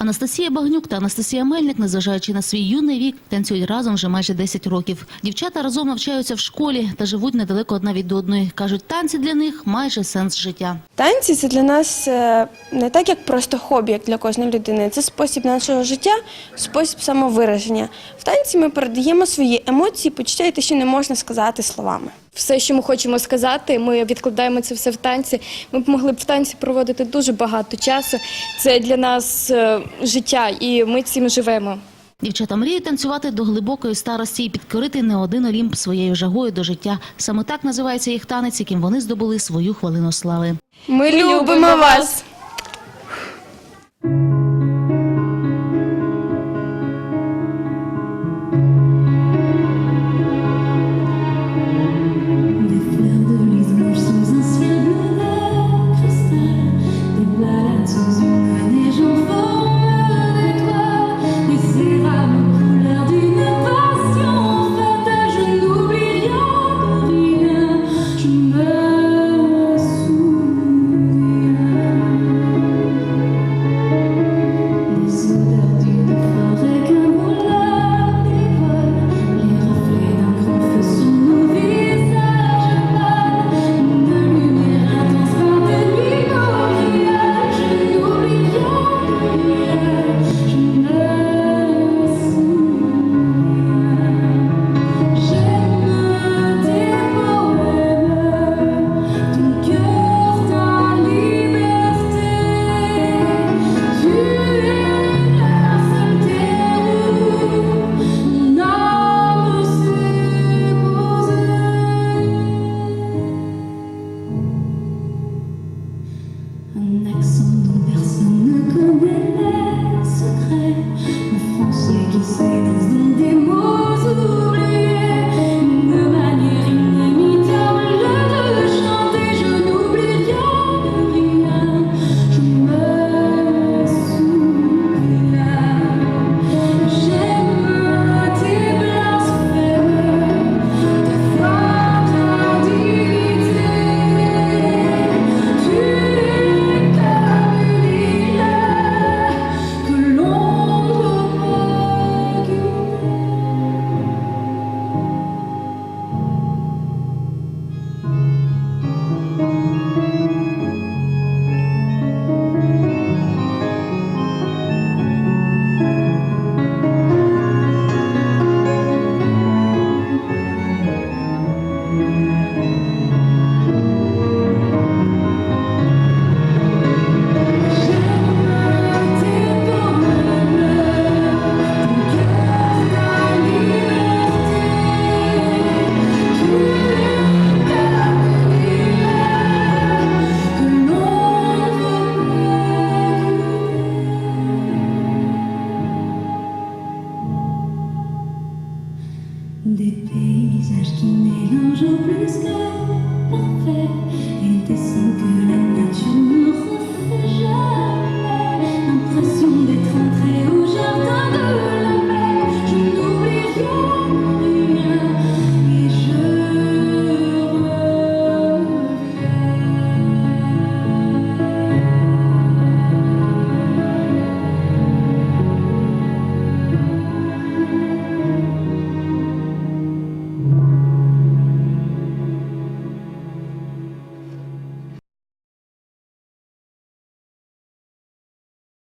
Анастасія Багнюк та Анастасія Мельник, незважаючи на свій юний вік, танцюють разом вже майже 10 років. Дівчата разом навчаються в школі та живуть недалеко одна від одної. Кажуть, танці для них майже сенс життя. Танці це для нас е, не так, як просто хобі, як для кожної людини. Це спосіб нашого життя, спосіб самовираження. В танці ми передаємо свої емоції, почуття і те, що не можна сказати словами. Все, що ми хочемо сказати, ми відкладаємо це все в танці. Ми б могли б в танці проводити дуже багато часу. Це для нас е, життя, і ми цим живемо. Дівчата мріють танцювати до глибокої старості і підкорити не один олімп своєю жагою до життя. Саме так називається їх танець, яким вони здобули свою хвилину слави. Ми любимо вас! Música sky.